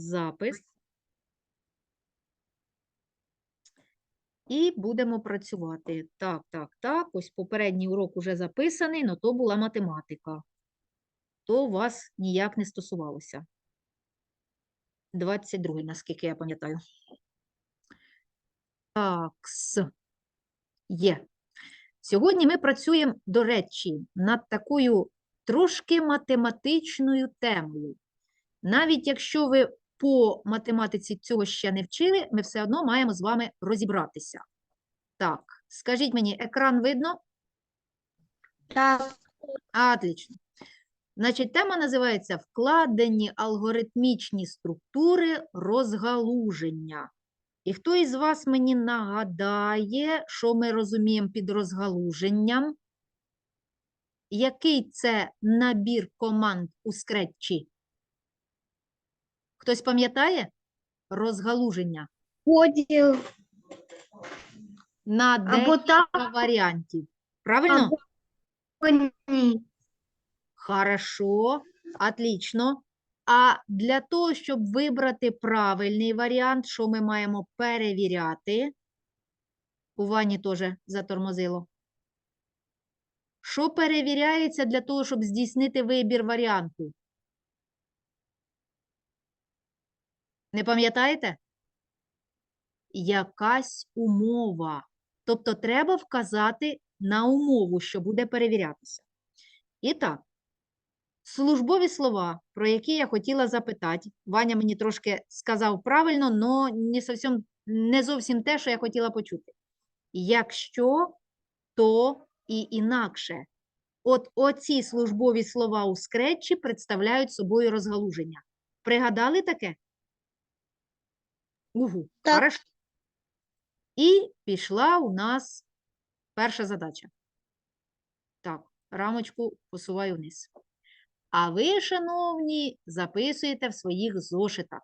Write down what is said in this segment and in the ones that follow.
запис. І будемо працювати. Так, так, так. Ось попередній урок уже записаний, але то була математика. То вас ніяк не стосувалося. 22, наскільки я пам'ятаю. Так, є. Сьогодні ми працюємо, до речі, над такою трошки математичною темою. Навіть якщо ви по математиці цього ще не вчили, ми все одно маємо з вами розібратися. Так, скажіть мені, екран видно? Так, Отлично. Значить, тема називається Вкладені алгоритмічні структури розгалуження. І хто із вас мені нагадає, що ми розуміємо під розгалуженням? Який це набір команд у скретчі? Хтось пам'ятає? Розгалуження поділ на або декілька так, варіантів. Правильно? або ні. Хорошо, отлично. А для того, щоб вибрати правильний варіант, що ми маємо перевіряти? У Вані теж затормозило. Що перевіряється для того, щоб здійснити вибір варіанту? Не пам'ятаєте? Якась умова. Тобто треба вказати на умову, що буде перевірятися. І так, службові слова, про які я хотіла запитати. Ваня мені трошки сказав правильно, але не зовсім, не зовсім те, що я хотіла почути. Якщо, то і інакше. От оці службові слова у скретчі представляють собою розгалуження. Пригадали таке? Угу, Так. хорошо. І пішла у нас перша задача. Так, рамочку посуваю вниз. А ви, шановні, записуєте в своїх зошитах.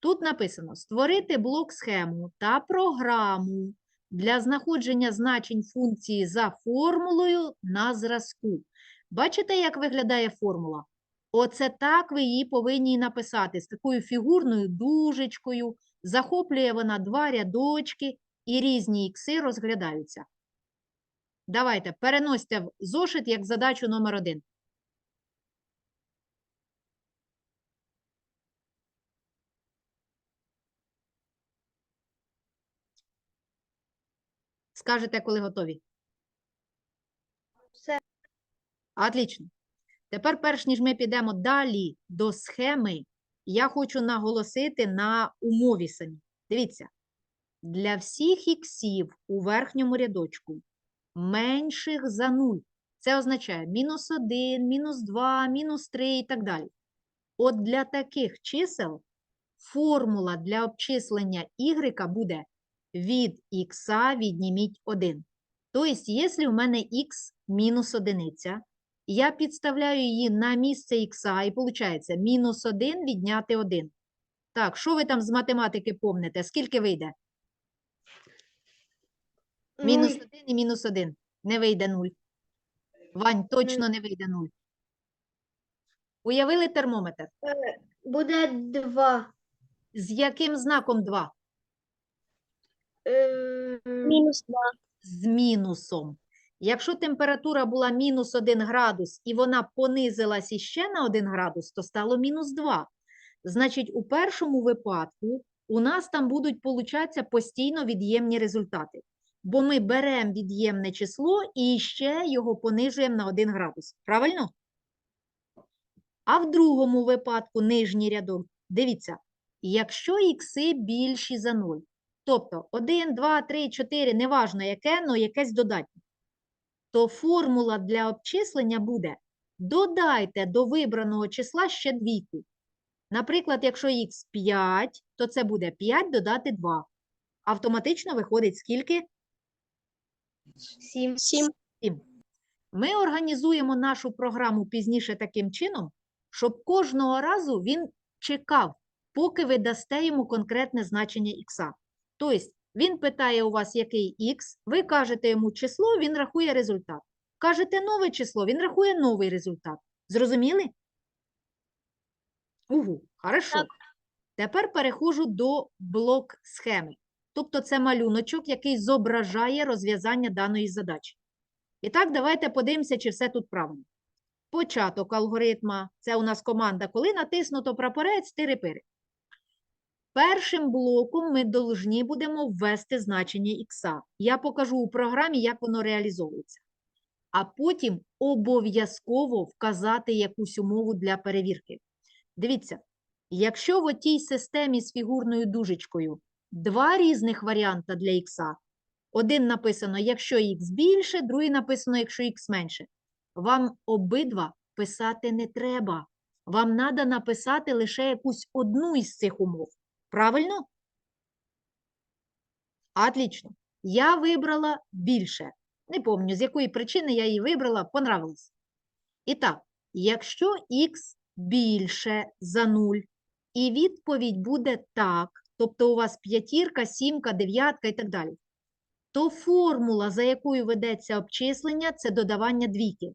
Тут написано: створити блок-схему та програму для знаходження значень функції за формулою на зразку. Бачите, як виглядає формула? Оце так ви її повинні написати з такою фігурною дужечкою. Захоплює вона два рядочки і різні ікси розглядаються. Давайте, переносьте в зошит як задачу номер один. Скажете, коли готові. Все. Отлично. Тепер, перш ніж ми підемо далі до схеми, я хочу наголосити на умові самі. Дивіться, для всіх іксів у верхньому рядочку менших за 0. Це означає мінус 1, мінус 2, мінус 3 і так далі. От для таких чисел формула для обчислення y буде від х відніміть 1. Тобто, якщо в мене х мінус одиниця, я підставляю її на місце х, і виходить мінус 1 відняти 1. Так, що ви там з математики помните? Скільки вийде? Мінус Нуль. 1 і мінус 1. Не вийде 0. Вань, точно не вийде 0. Уявили термометр? Буде два. З яким знаком 2? Мінус два. З мінусом. Якщо температура була мінус 1 градус і вона понизилась іще на 1 градус, то стало мінус 2. Значить, у першому випадку у нас там будуть получатися постійно від'ємні результати. Бо ми беремо від'ємне число і ще його понижуємо на 1 градус. Правильно? А в другому випадку нижній рядок, дивіться, якщо ікси більші за 0, тобто 1, 2, 3, 4, неважно яке, але якесь додатнє, то формула для обчислення буде додайте до вибраного числа ще двійку. Наприклад, якщо х 5, то це буде 5 додати 2. Автоматично виходить скільки? Сім. Сім. 7. Ми організуємо нашу програму пізніше таким чином, щоб кожного разу він чекав, поки ви дасте йому конкретне значення х. Тобто, він питає у вас, який х, ви кажете йому число, він рахує результат. Кажете нове число, він рахує новий результат. Зрозуміли? Угу, хорошо. Так. Тепер переходжу до блок схеми. Тобто це малюночок, який зображає розв'язання даної задачі. І так, давайте подивимося, чи все тут правильно. Початок алгоритма це у нас команда, коли натиснуто прапорець, тири-пири. Першим блоком ми должні будемо ввести значення х. Я покажу у програмі, як воно реалізовується. А потім обов'язково вказати якусь умову для перевірки. Дивіться, якщо в отій системі з фігурною дужечкою два різних варіанти для х, один написано, якщо х більше, другий написано, якщо х менше. Вам обидва писати не треба. Вам треба написати лише якусь одну із цих умов. Правильно? Отлично. Я вибрала більше. Не пам'ятаю, з якої причини я її вибрала, понравилось. І так, якщо х більше за 0, і відповідь буде так, тобто у вас п'ятірка, сімка, дев'ятка і так далі, то формула, за якою ведеться обчислення, це додавання двійки.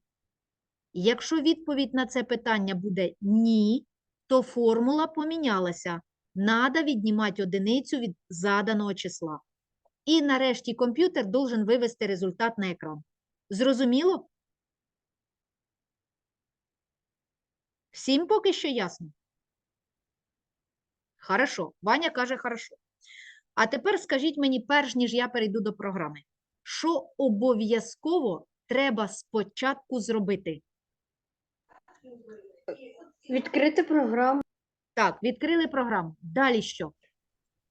Якщо відповідь на це питання буде ні, то формула помінялася. Надо віднімати одиницю від заданого числа. І нарешті комп'ютер должен вивести результат на екран. Зрозуміло? Всім поки що ясно? Хорошо. Ваня каже хорошо. А тепер скажіть мені, перш ніж я перейду до програми, що обов'язково треба спочатку зробити? Відкрити програму. Так, відкрили програму. Далі що?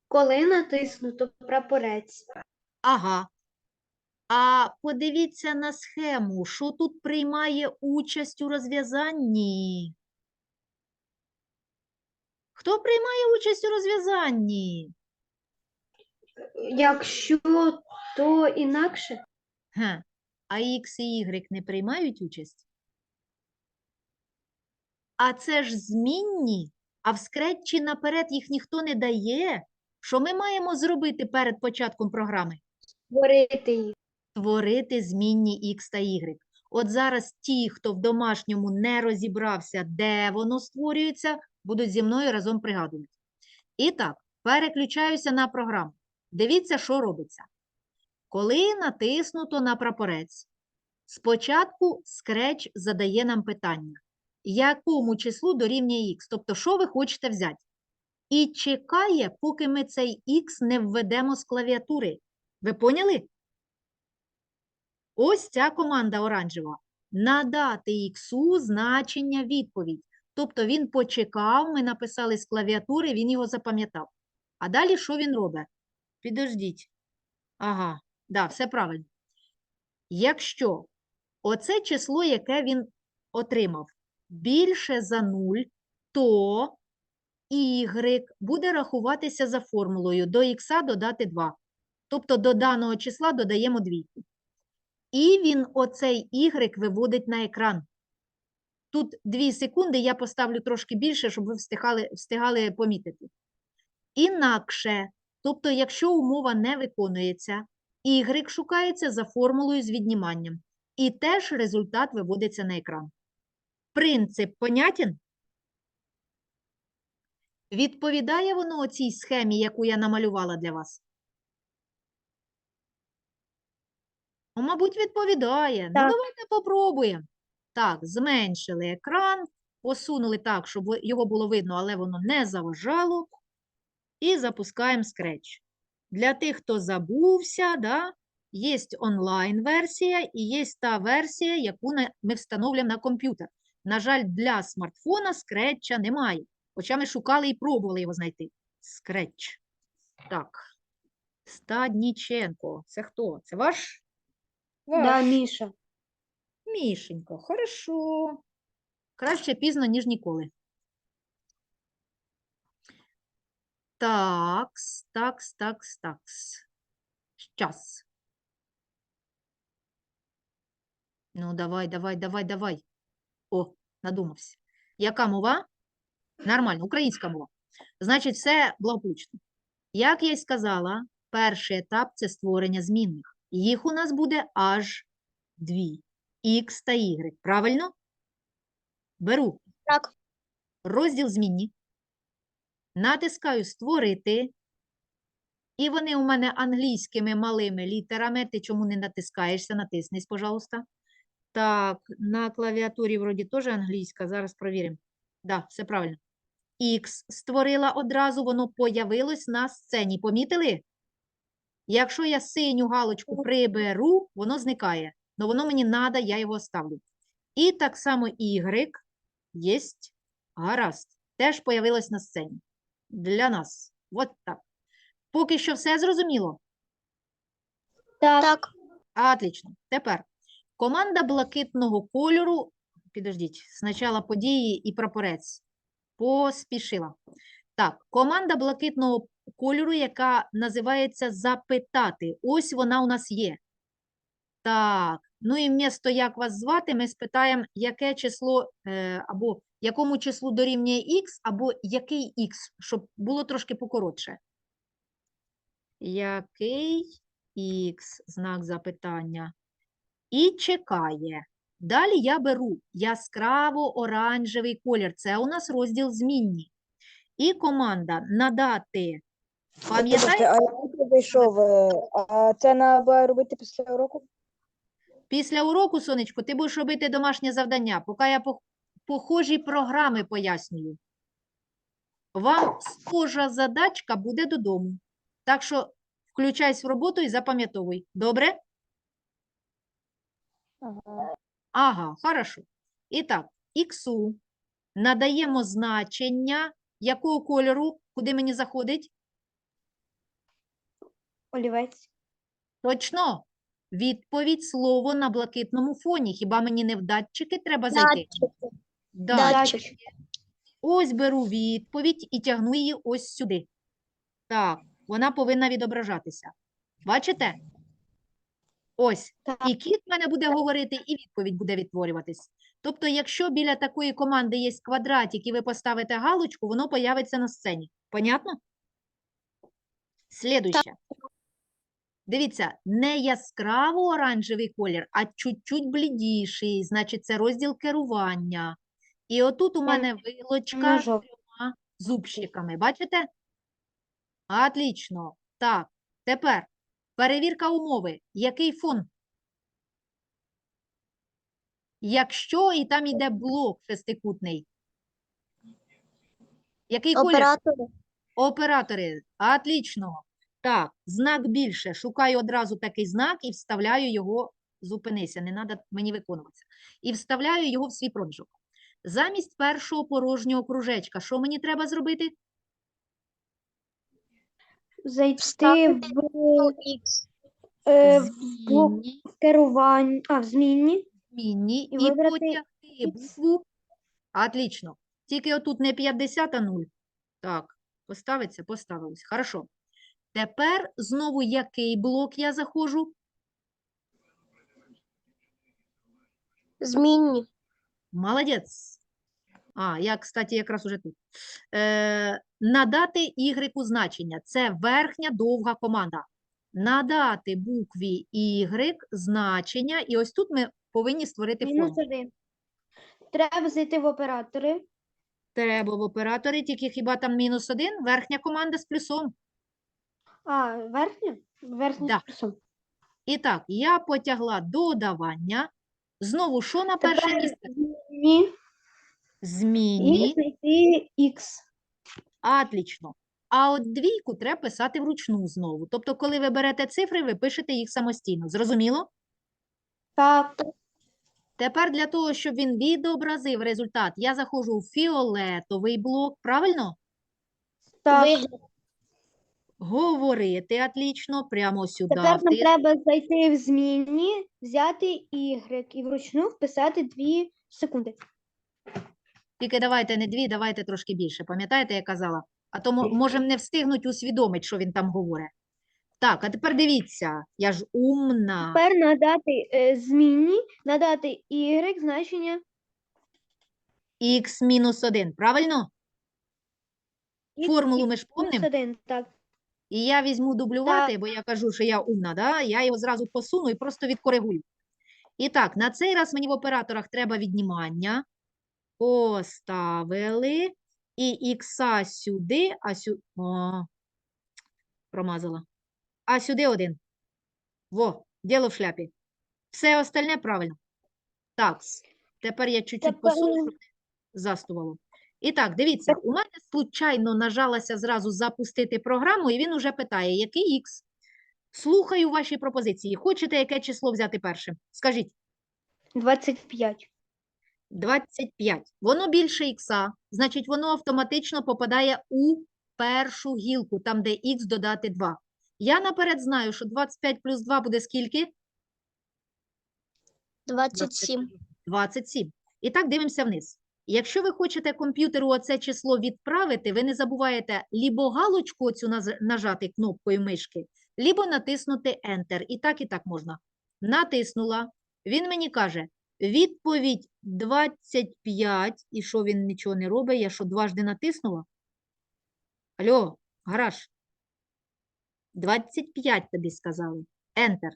Коли натиснуто прапорець. Ага. А подивіться на схему, що тут приймає участь у розв'язанні? Хто приймає участь у розв'язанні? Якщо то інакше, Ге. А Х і Y не приймають участь? А це ж змінні, а в скретчі наперед їх ніхто не дає. Що ми маємо зробити перед початком програми? створити їх. створити змінні X та Y. От зараз ті, хто в домашньому не розібрався, де воно створюється, будуть зі мною разом пригадувати. І так, переключаюся на програму. Дивіться, що робиться. Коли натиснуто на прапорець, спочатку Scratch задає нам питання, якому числу дорівнює Х, тобто, що ви хочете взяти. І чекає, поки ми цей Х не введемо з клавіатури. Ви поняли? Ось ця команда оранжева. Надати іксу значення відповідь. Тобто він почекав, ми написали з клавіатури, він його запам'ятав. А далі що він робить? Підождіть. Ага, да, все правильно. Якщо оце число, яке він отримав, більше за 0, то y буде рахуватися за формулою до х додати 2. Тобто до даного числа додаємо двійку. І він оцей Y виводить на екран. Тут 2 секунди, я поставлю трошки більше, щоб ви встигали, встигали помітити. Інакше, тобто, якщо умова не виконується, Y шукається за формулою з відніманням. І теж результат виводиться на екран. Принцип понятен? Відповідає воно оцій схемі, яку я намалювала для вас? Ну, мабуть, відповідає. Ну, давайте попробуємо. Так, зменшили екран, посунули так, щоб його було видно, але воно не заважало. І запускаємо Scratch. Для тих, хто забувся, да, є онлайн-версія і є та версія, яку ми встановлюємо на комп'ютер. На жаль, для смартфона Scratch немає. Хоча ми шукали і пробували його знайти. Scratch. Так. Стадніченко. Це хто? Це ваш? Да, Міша. Мішенько, хорошо. Краще пізно, ніж ніколи. Такс, такс, такс, такс. Щас. Ну, давай, давай, давай, давай. О, надумався. Яка мова? Нормально, українська мова. Значить, все благополучно. Як я й сказала, перший етап – це створення змінних. Їх у нас буде аж дві. Х та Y. Правильно? Беру Так. розділ змінні. натискаю створити. І вони у мене англійськими малими літерами. Ти чому не натискаєшся? Натиснись, пожалуйста. Так, на клавіатурі вроді теж англійська. Зараз провіримо. Да, все правильно. X створила одразу, воно появилось на сцені. Помітили? Якщо я синю галочку приберу, воно зникає. Но воно мені надо, я його ставлю. І так само Y єсть. Гаразд. Теж появилось на сцені. Для нас. От так. Поки що все зрозуміло? Так. Так. Отлично. Тепер команда блакитного кольору. Підождіть, спочатку події і прапорець. Поспішила. Так, команда блакитного кольору, яка називається запитати. Ось вона у нас є. Так, ну і вмісто як вас звати, ми спитаємо, яке число е, або якому числу дорівнює х, або який х, щоб було трошки покоротше. Який х, знак запитання. І чекає. Далі я беру яскраво-оранжевий колір. Це у нас розділ змінні. І команда надати. Пам'ятаєте? а я не зайшов. е, А це треба робити після уроку? Після уроку, сонечко, ти будеш робити домашнє завдання, поки я похожі програми пояснюю. Вам схожа задачка буде додому. Так що включайся в роботу і запам'ятовуй. Добре? Ага. Ага, хорошо. І так, іксу надаємо значення якого кольору, куди мені заходить? Олівець. Точно. Відповідь слово на блакитному фоні. Хіба мені не в датчики треба зайти? Датчик. Ось беру відповідь і тягну її ось сюди. Так, вона повинна відображатися. Бачите? Ось. Так. І кіт в мене буде говорити, і відповідь буде відтворюватись. Тобто, якщо біля такої команди є квадратик, і ви поставите галочку, воно появиться на сцені. Понятно? Слідуще. Дивіться, не яскраво оранжевий колір, а чуть-чуть блідіший. Значить, це розділ керування. І отут у мене вилочка з трьома зубчиками. Бачите? Отлично. Так, тепер перевірка умови. Який фон? Якщо і там йде блок шестикутний. Який колір? Оператори. Оператори. Отлично. Так, знак більше. Шукаю одразу такий знак і вставляю його. Зупинися, не треба мені виконуватися. І вставляю його в свій проміжок. Замість першого порожнього кружечка, що мені треба зробити? Зайти в, е, в блок Змінні, керування, а, в змінні. змінні і і вибрати потягти X. букву. Отлично. Тільки отут не 50, а 0. Так, поставиться, поставилось. Хорошо. Тепер знову який блок я заходжу? Змінні. Молодець. А, я, кстати, якраз уже тут. Е, надати Y значення. Це верхня довга команда. Надати букві Y значення. І ось тут ми повинні створити Мінус один. Треба зайти в оператори. Треба в операторі, тільки хіба там мінус один? Верхня команда з плюсом. А, верхня? Верхня Да. з плюсом. І так, я потягла додавання. Знову, що на перше місце? змінні. І знайти Х. Отлично. А от двійку треба писати вручну знову. Тобто, коли ви берете цифри, ви пишете їх самостійно. Зрозуміло? Так, Тепер для того, щоб він відобразив результат, я заходжу в фіолетовий блок, правильно? так. Говорити отлично, прямо сюди. Тепер нам треба зайти в змінні, взяти Y і вручну вписати 2 секунди. Тільки давайте не дві, давайте трошки більше. Пам'ятаєте, я казала? А то можемо не встигнути усвідомити, що він там говорить. Так, а тепер дивіться, я ж умна. Тепер надати е, змінні, надати Y значення Х мінус 1, правильно? Х Формулу ми ж мінус помнимо? 1. Так. І я візьму дублювати, бо я кажу, що я умна, да? я його зразу посуну і просто відкоригую. І так, на цей раз мені в операторах треба віднімання. Поставили. і ікса сюди, а сюди. О, промазала. А сюди один. Во, діло в шляпі. Все остальне правильно. Так, тепер я чуть-чуть посуну, щоб не застувало. І так, дивіться, у мене случайно нажалася зразу запустити програму, і він уже питає, який ікс? Слухаю ваші пропозиції. Хочете яке число взяти першим? Скажіть. 25. 25. Воно більше ікса, значить, воно автоматично попадає у першу гілку, там, де х додати 2. Я наперед знаю, що 25 плюс 2 буде скільки? 27. 27. І так дивимося вниз. Якщо ви хочете комп'ютеру оце число відправити, ви не забуваєте лібо галочку наз- нажати кнопкою мишки, лібо натиснути Enter. І так, і так можна. Натиснула. Він мені каже, відповідь 25. І що він нічого не робить? Я що, дважди натиснула? Алло, гараж. 25 тобі сказали. Enter.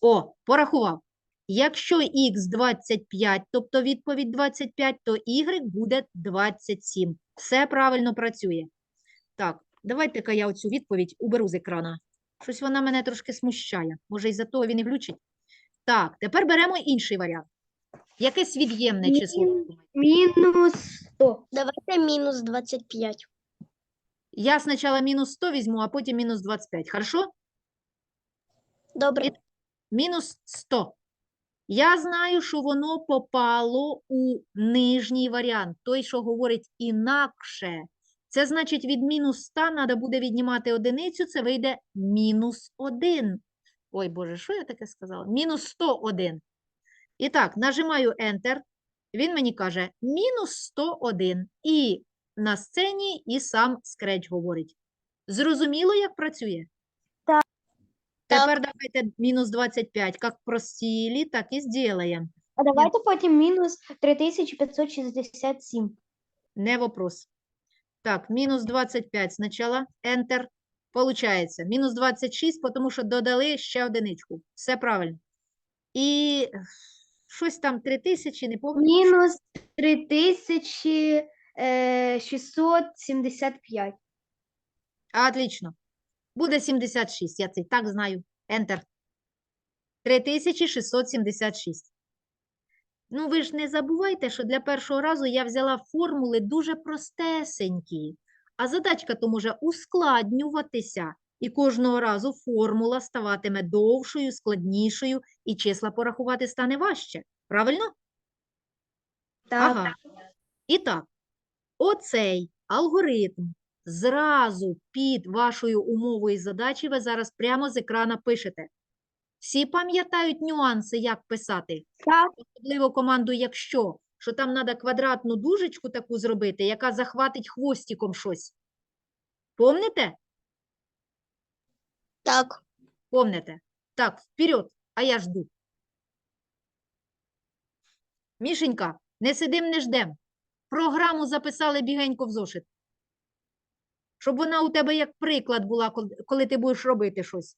О, порахував. Якщо х 25, тобто відповідь 25, то y буде 27. Все правильно працює. Так, давайте-ка я оцю відповідь уберу з екрана. Щось вона мене трошки смущає. Може, із-за того він і глючить. Так, тепер беремо інший варіант. Якесь від'ємне число. Мінус 100. Давайте мінус 25. Я спочатку мінус 100 візьму, а потім мінус 25. Хорошо? Добре. мінус 100. Я знаю, що воно попало у нижній варіант, той, що говорить інакше. Це значить, від мінус 100 треба буде віднімати одиницю, це вийде мінус 1. Ой, Боже, що я таке сказала? Мінус 101. І так, нажимаю Enter. Він мені каже мінус 101. І на сцені і сам Scratch говорить. Зрозуміло, як працює? Так. Тепер давайте мінус 25. Як просили, так і зробимо. А давайте потім мінус 3567. Не вопрос. Так, мінус 25 спочатку. Enter. Получається. Мінус 26, тому що додали ще одиничку. Все правильно. І щось там 3000, не пам'ятаю. Мінус е, 3675. Отлично. Буде 76, я це і так знаю. Enter. 3676. Ну, ви ж не забувайте, що для першого разу я взяла формули дуже простесенькі, а задачка то може ускладнюватися, і кожного разу формула ставатиме довшою, складнішою, і числа порахувати стане важче. Правильно? Так. Ага. І так, оцей алгоритм зразу під вашою умовою задачі ви зараз прямо з екрана пишете. Всі пам'ятають нюанси, як писати? Так. Особливо команду «якщо», що там треба квадратну дужечку таку зробити, яка захватить хвостиком щось. Помните? Так. Помните? Так, вперед, а я жду. Мішенька, не сидим, не ждем. Програму записали бігенько в зошит. Щоб вона у тебе як приклад була, коли ти будеш робити щось.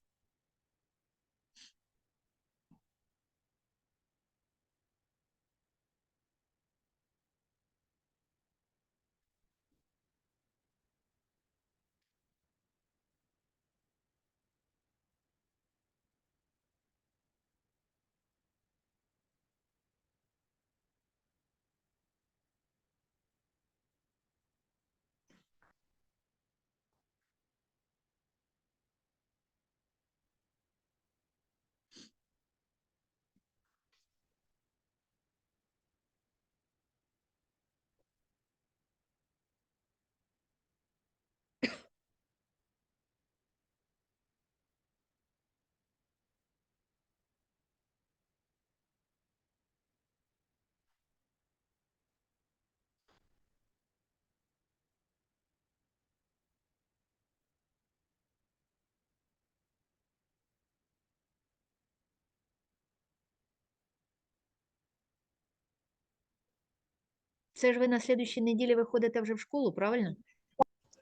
Це ж ви на слідуючій неділі виходите вже в школу, правильно?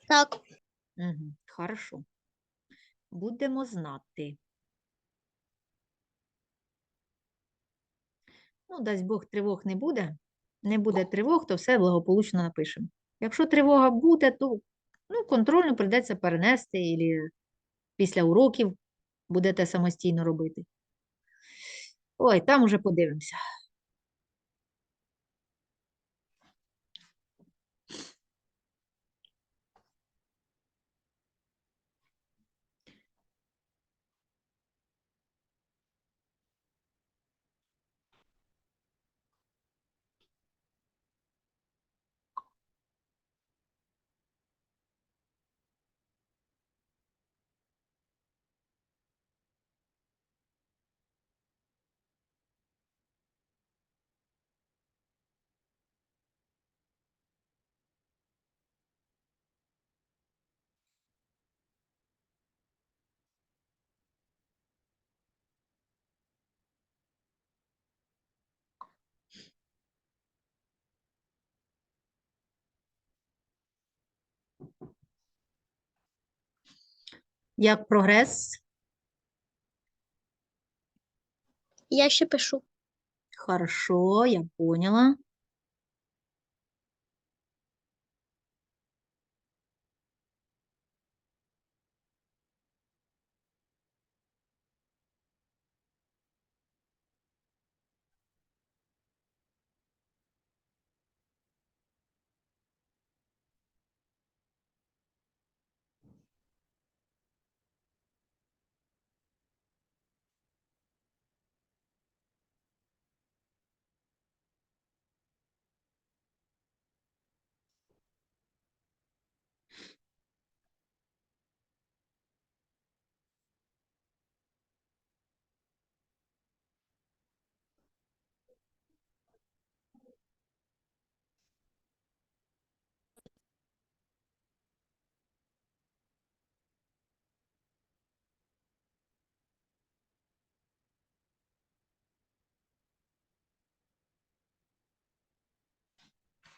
Так. Угу, хорошо. Будемо знати. Ну, дасть Бог, тривог не буде. Не буде тривог, то все благополучно напишемо. Якщо тривога буде, то ну, контрольну прийдеться перенести, або після уроків будете самостійно робити. Ой, там уже подивимося. Як прогрес? Я ще пишу. Хорошо, я поняла.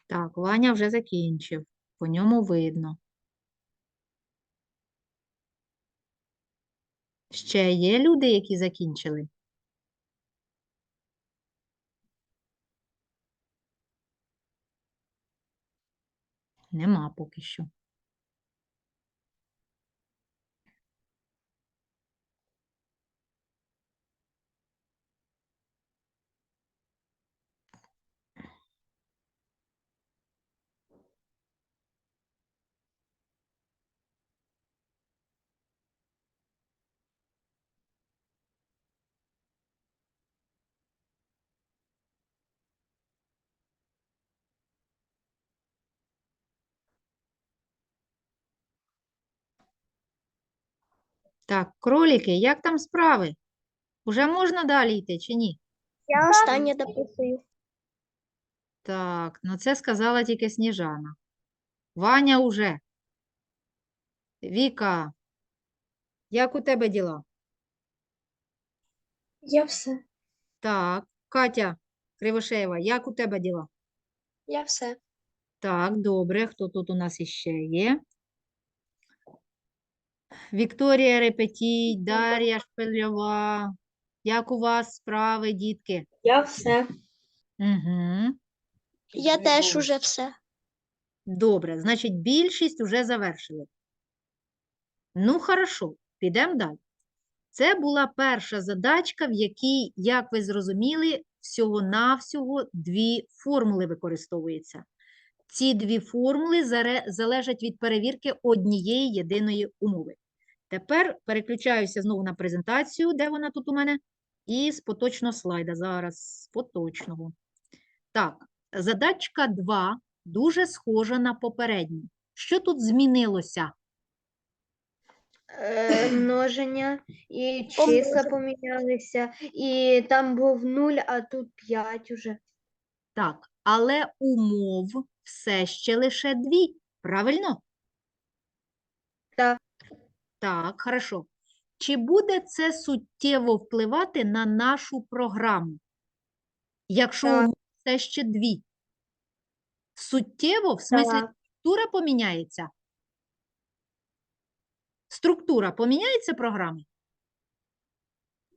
Так, Ваня вже закінчив. По ньому видно. Ще є люди, які закінчили? Нема поки що. Так, кроліки, як там справи? Уже можна далі йти чи ні? Я останнє дописую. Так, ну це сказала тільки Сніжана. Ваня уже. Віка, як у тебе діла? Я все. Так, Катя Кривошеєва, як у тебе діла? Я все. Так, добре. Хто тут у нас іще є? Вікторія Репетій, Дар'я Шпильова. Як у вас справи, дітки? Я все. Угу. Я теж уже все. Добре, значить, більшість вже завершили. Ну, хорошо, підемо далі. Це була перша задачка, в якій, як ви зрозуміли, всього-навсього дві формули використовуються. Ці дві формули залежать від перевірки однієї єдиної умови. Тепер переключаюся знову на презентацію, де вона тут у мене, і з поточного слайда. Зараз з поточного. Так, задачка 2 дуже схожа на попередню. Що тут змінилося? Е, множення і числа помінялися, і там був 0, а тут 5 уже. Так, але умов все ще лише дві, правильно? Так. Так, хорошо. Чи буде це суттєво впливати на нашу програму? Якщо Так. все ще дві? Суттєво, в смислі, структура поміняється? Структура поміняється програми?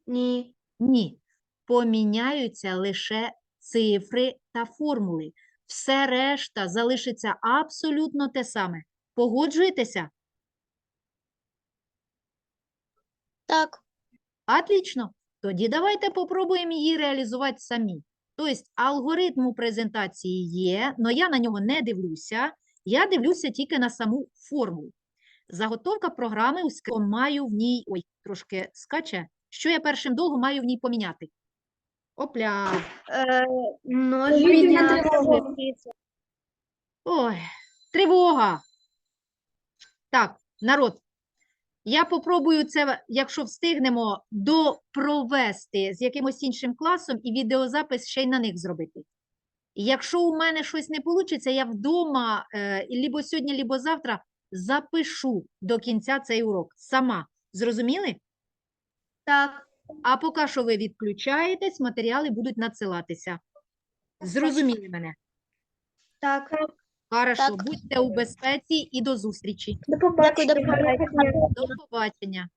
Ні. Ні, поміняються лише цифри та формули. Все решта залишиться абсолютно те саме. Погоджуєтеся? Так. Отлично. Тоді давайте попробуємо її реалізувати самі. Тобто алгоритм презентації є, але я на нього не дивлюся. Я дивлюся тільки на саму формулу. Заготовка програми маю в ній. Ой, трошки скаче. Що я першим долгом маю в ній поміняти? Опля. Повітряна тривога. Ой, тривога. Так, народ, я попробую це, якщо встигнемо, допровести з якимось іншим класом і відеозапис ще й на них зробити. Якщо у мене щось не вийде, я вдома е, лібо сьогодні, лібо завтра запишу до кінця цей урок сама. Зрозуміли? Так. А поки що ви відключаєтесь, матеріали будуть надсилатися. Зрозуміли мене? Так. Хорошо, Так. будьте у безпеці і до зустрічі. До побачення. До побачення.